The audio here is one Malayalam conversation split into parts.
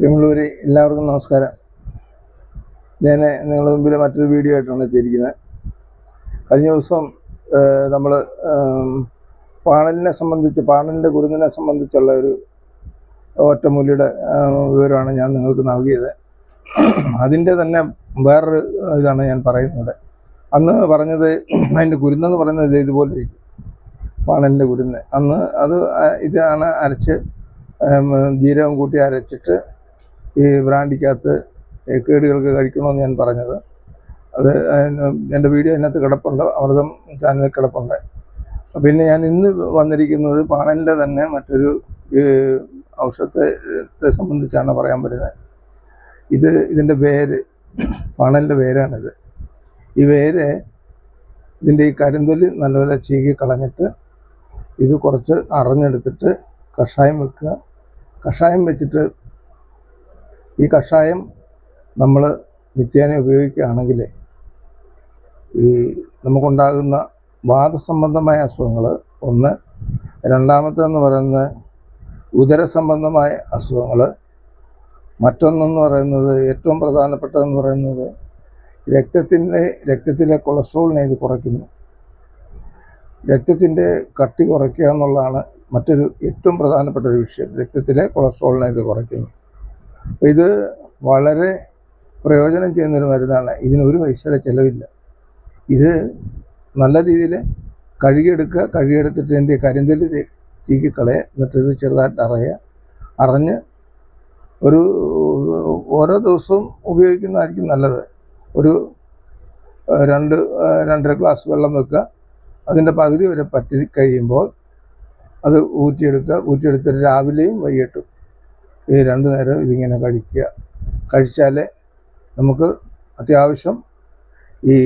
തിരുമുള്ളൂര് എല്ലാവർക്കും നമസ്കാരം. ഞാൻ നിങ്ങളുടെ മുമ്പിൽ മറ്റൊരു വീഡിയോ ആയിട്ടാണ് എത്തിയിരിക്കുന്നത്. കഴിഞ്ഞ ദിവസം നമ്മൾ പാണലിനെ സംബന്ധിച്ച് പാണലിന്റെ കുരുന്നിനെ സംബന്ധിച്ചുള്ള ഒരു ഒറ്റമൂലിയുടെ വിവരമാണ് ഞാൻ നിങ്ങൾക്ക് നൽകിയത്. അതിന്റെ തന്നെ വേറൊരു ഇതാണ് ഞാൻ പറയുന്നത് അന്ന് പറഞ്ഞത് അതിന്റെ കുരുന്നെന്ന് പറയുന്നത് ഇത് ഇതുപോലെ ഇരിക്കും പാണലിന്റെ കുരുന്ന്. അന്ന് അത് ഇതാണ് അരച്ച് ജീരകം കൂട്ടി അരച്ചിട്ട് ഈ ബ്രാൻഡിക്കകത്ത് കേടുകൾക്ക് കഴിക്കണമെന്ന് ഞാൻ പറഞ്ഞത്. അത് എന്റെ വീഡിയോ അതിനകത്ത് കിടപ്പുണ്ട്. അമൃതം ചാനലിൽ കിടപ്പുണ്ട്. പിന്നെ ഞാൻ ഇന്ന് വന്നിരിക്കുന്നത് പാണലിന്റെ തന്നെ മറ്റൊരു ഔഷധത്തെ സംബന്ധിച്ചാണ് പറയാൻ പറ്റുന്നത്. ഇത് ഇതിന്റെ വേര് പാണലിന്റെ വേരാണിത് ഈ വേര് ഇതിന്റെ ഈ കരിന്തൊലി നല്ലപോലെ ചീകി കളഞ്ഞിട്ട് ഇത് കുറച്ച് അറിഞ്ഞെടുത്തിട്ട് കഷായം വെക്കുക. കഷായം വെച്ചിട്ട് ഈ കഷായം നമ്മൾ നിത്യേന ഉപയോഗിക്കുകയാണെങ്കിൽ ഈ നമുക്കുണ്ടാകുന്ന വാദസംബന്ധമായ അസുഖങ്ങൾ ഒന്ന് രണ്ടാമത്തെന്ന് പറയുന്നത് ഉദരസംബന്ധമായ അസുഖങ്ങൾ മറ്റൊന്നെന്ന് പറയുന്നത് ഏറ്റവും പ്രധാനപ്പെട്ടതെന്ന് പറയുന്നത് രക്തത്തിന്റെ രക്തത്തിലെ കൊളസ്ട്രോളിനെ ഇത് കുറയ്ക്കുന്നു. രക്തത്തിന്റെ കട്ടി കുറയ്ക്കുക എന്നുള്ളതാണ് മറ്റൊരു ഏറ്റവും പ്രധാനപ്പെട്ട ഒരു വിഷയം. രക്തത്തിലെ കൊളസ്ട്രോളിനെ ഇത് കുറയ്ക്കുന്നു. ഇത് വളരെ പ്രയോജനം ചെയ്യുന്നൊരു മരുന്നാണ്. ഇതിന് ഒരു പൈസയുടെ ചിലവില്ല. ഇത് നല്ല രീതിയിൽ കഴുകിയെടുക്കുക കഴുകിയെടുത്തിട്ട് എന്റെ കരിന്തൽ ചീക്കിക്കളയുക എന്നിട്ട് ഇത് ചെറുതായിട്ട് അറിയുക. അറിഞ്ഞ് ഒരു ഓരോ ദിവസവും ഉപയോഗിക്കുന്നതായിരിക്കും നല്ലത്. ഒരു രണ്ട് രണ്ടര ഗ്ലാസ് വെള്ളം വെക്കുക. അതിന്റെ പകുതി വരെ പറ്റി കഴിയുമ്പോൾ അത് ഊറ്റിയെടുക്കുക. ഊറ്റിയെടുത്തിട്ട് രാവിലെയും വൈകിട്ടും. ഈ രണ്ടു നേരം ഇതിങ്ങനെ കഴിക്കുക. കഴിച്ചാൽ നമുക്ക് അത്യാവശ്യം ഈ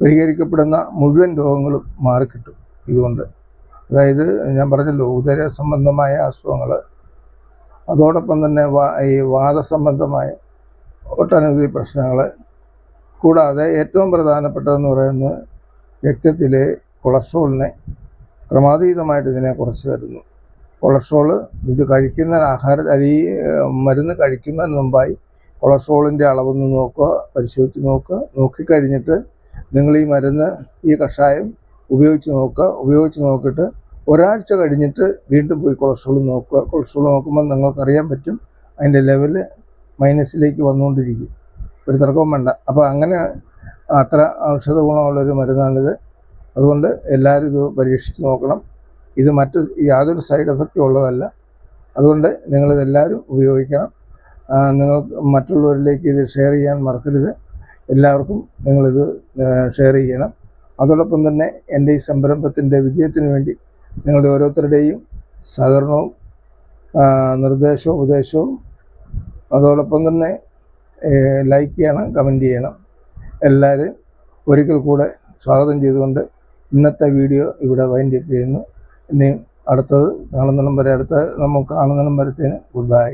പരിഹരിക്കപ്പെടുന്ന മുഴുവൻ രോഗങ്ങളും മാറിക്കിട്ടും ഇതുകൊണ്ട്. അതായത് ഞാൻ പറഞ്ഞല്ലോ ഉദര സംബന്ധമായ അസുഖങ്ങൾ അതോടൊപ്പം തന്നെ ഈ വാദസംബന്ധമായ ഒട്ടനവധി പ്രശ്നങ്ങൾ കൂടാതെ ഏറ്റവും പ്രധാനപ്പെട്ടതെന്ന് പറയുന്നത് രക്തത്തിലെ കൊളസ്ട്രോളിനെ ക്രമാതീതമായിട്ട് ഇതിനെ കുറച്ച് തരുന്നു. കൊളസ്ട്രോൾ ഇത് കഴിക്കുന്ന ആഹാര ഏഹ്, മരുന്ന് കഴിക്കുന്നതിന് മുമ്പായി കൊളസ്ട്രോളിന്റെ അളവൊന്ന് നോക്കുക പരിശോധിച്ച് നോക്കുക. നോക്കിക്കഴിഞ്ഞിട്ട് നിങ്ങൾ ഈ മരുന്ന് ഈ കഷായം ഉപയോഗിച്ച് നോക്കുക. ഉപയോഗിച്ച് നോക്കിയിട്ട് ഒരാഴ്ച കഴിഞ്ഞിട്ട് വീണ്ടും പോയി കൊളസ്ട്രോൾ നോക്കുക. കൊളസ്ട്രോൾ നോക്കുമ്പോൾ നിങ്ങൾക്കറിയാൻ പറ്റും അതിന്റെ ലെവൽ മൈനസിലേക്ക് വന്നുകൊണ്ടിരിക്കും. ഒരു തർക്കവും വേണ്ട. അപ്പോൾ അങ്ങനെ അത്ര ഔഷധ ഗുണമുള്ളൊരു മരുന്നാണിത്. അതുകൊണ്ട് എല്ലാവരും ഇത് പരീക്ഷിച്ച് നോക്കണം. ഇത് മറ്റ് യാതൊരു സൈഡ് എഫക്റ്റും ഉള്ളതല്ല. അതുകൊണ്ട് നിങ്ങളിതെല്ലാവരും ഉപയോഗിക്കണം. നിങ്ങൾ മറ്റുള്ളവരിലേക്ക് ഇത് ഷെയർ ചെയ്യാൻ മറക്കരുത്. എല്ലാവർക്കും നിങ്ങളിത് ഷെയർ ചെയ്യണം. അതോടൊപ്പം തന്നെ എന്റെ ഈ സംരംഭത്തിന്റെ വിജയത്തിന് വേണ്ടി നിങ്ങളുടെ ഓരോരുത്തരുടെയും സഹകരണവും നിർദ്ദേശവും ഉപദേശവും അതോടൊപ്പം തന്നെ ലൈക്ക് ചെയ്യണം കമന്റ് ചെയ്യണം. എല്ലാവരും ഒരിക്കൽ കൂടെ സ്വാഗതം ചെയ്തുകൊണ്ട് ഇന്നത്തെ വീഡിയോ ഇവിടെ വൈൻഡ് അപ്പ് ചെയ്യുന്നു. ഇനിയും അടുത്തത് കാണുന്നിടം വരെ അടുത്ത നമുക്ക് കാണുന്നിടം വരത്തേന് ഗുഡ് ബൈ